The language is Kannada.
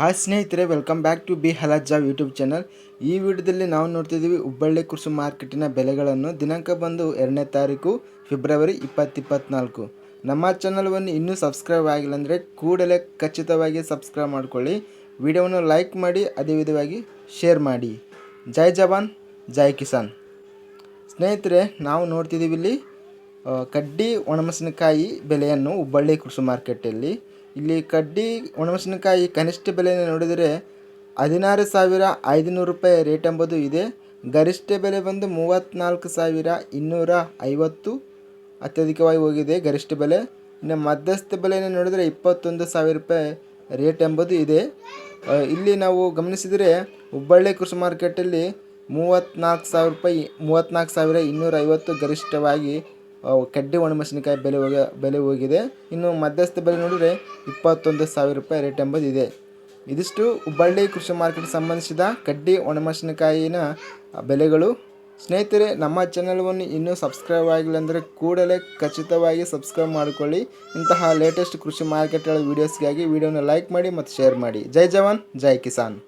ಹಾಯ್ ಸ್ನೇಹಿತರೆ ವೆಲ್ಕಮ್ ಬ್ಯಾಕ್ ಟು ಬಿ ಹಲಜ್ಜಾ ಯೂಟ್ಯೂಬ್ ಚಾನಲ್ ಈ ವಿಡಿಯೋದಲ್ಲಿ ನಾವು ನೋಡ್ತಿದ್ದೀವಿ ಹುಬ್ಬಳ್ಳಿ ಕೃಷಿ ಮಾರ್ಕೆಟಿನ ಬೆಲೆಗಳನ್ನು. ದಿನಾಂಕ ಬಂದು ಎರಡನೇ ತಾರೀಕು ಫೆಬ್ರವರಿ ಇಪ್ಪತ್ತಿಪ್ಪತ್ನಾಲ್ಕು ನಮ್ಮ ಚಾನಲ್ವನ್ನು ಇನ್ನೂ ಸಬ್ಸ್ಕ್ರೈಬ್ ಆಗಿಲ್ಲ ಅಂದರೆ ಕೂಡಲೇ ಖಚಿತವಾಗಿ ಸಬ್ಸ್ಕ್ರೈಬ್ ಮಾಡಿಕೊಳ್ಳಿ. ವಿಡಿಯೋವನ್ನು ಲೈಕ್ ಮಾಡಿ, ಅದೇ ವಿಧವಾಗಿ ಶೇರ್ ಮಾಡಿ. ಜೈ ಜವಾನ್, ಜೈ ಕಿಸಾನ್. ಸ್ನೇಹಿತರೆ, ನಾವು ನೋಡ್ತಿದ್ದೀವಿ ಇಲ್ಲಿ ಕಡ್ಡಿ ಒಣಮೆಣಸಿನಕಾಯಿ ಬೆಲೆಯನ್ನು ಹುಬ್ಬಳ್ಳಿ ಕೃಷಿ ಮಾರ್ಕೆಟಲ್ಲಿ. ಇಲ್ಲಿ ಕಡ್ಡಿ ಒಣಮೆಣಸಿನಕಾಯಿ ಕನಿಷ್ಠ ಬೆಲೆಯನ್ನು ನೋಡಿದರೆ ಹದಿನಾರು ಸಾವಿರ ಐದುನೂರು ರೂಪಾಯಿ ರೇಟ್ ಎಂಬುದು ಇದೆ. ಗರಿಷ್ಠ ಬೆಲೆ ಬಂದು ಮೂವತ್ತ್ನಾಲ್ಕು ಸಾವಿರ ಇನ್ನೂರ ಐವತ್ತು ಅತ್ಯಧಿಕವಾಗಿ ಹೋಗಿದೆ ಗರಿಷ್ಠ ಬೆಲೆ. ಇನ್ನು ಮಧ್ಯಸ್ಥ ಬೆಲೆಯನ್ನು ನೋಡಿದರೆ ಇಪ್ಪತ್ತೊಂದು ಸಾವಿರ ರೂಪಾಯಿ ರೇಟ್ ಎಂಬುದು ಇದೆ. ಇಲ್ಲಿ ನಾವು ಗಮನಿಸಿದರೆ ಹುಬ್ಬಳ್ಳಿ ಕೃಷಿ ಮಾರ್ಕೆಟಲ್ಲಿ ಮೂವತ್ತ್ನಾಲ್ಕು ಸಾವಿರ ರೂಪಾಯಿ ಮೂವತ್ತ್ನಾಲ್ಕು ಸಾವಿರ ಇನ್ನೂರ ಐವತ್ತು ಗರಿಷ್ಠವಾಗಿ ಕಡ್ಡಿ ಒಣಮೆಣಸಿನಕಾಯಿ ಬೆಲೆ ಹೋಗ, ಬೆಲೆ ಹೋಗಿದೆ. ಇನ್ನು ಮಧ್ಯಸ್ಥ ಬೆಲೆ ನೋಡಿದರೆ ಇಪ್ಪತ್ತೊಂದು ಸಾವಿರ ರೂಪಾಯಿ ರೇಟ್ ಎಂಬುದಿದೆ ಇದೆ. ಇದಿಷ್ಟು ಹುಬ್ಬಳ್ಳಿ ಕೃಷಿ ಮಾರ್ಕೆಟ್ ಸಂಬಂಧಿಸಿದ ಕಡ್ಡಿ ಒಣಮೆಣಸಿನಕಾಯಿನ ಬೆಲೆಗಳು. ಸ್ನೇಹಿತರೆ, ನಮ್ಮ ಚಾನಲ್ವನ್ನು ಇನ್ನೂ ಸಬ್ಸ್ಕ್ರೈಬ್ ಆಗಿಲ್ಲ ಅಂದರೆ ಕೂಡಲೇ ಖಚಿತವಾಗಿ ಸಬ್ಸ್ಕ್ರೈಬ್ ಮಾಡಿಕೊಳ್ಳಿ. ಇಂತಹ ಲೇಟೆಸ್ಟ್ ಕೃಷಿ ಮಾರ್ಕೆಟ್ಗಳ ವೀಡಿಯೋಸ್ಗಾಗಿ ವಿಡಿಯೋನ ಲೈಕ್ ಮಾಡಿ ಮತ್ತು ಶೇರ್ ಮಾಡಿ. ಜೈ ಜವಾನ್, ಜೈ ಕಿಸಾನ್.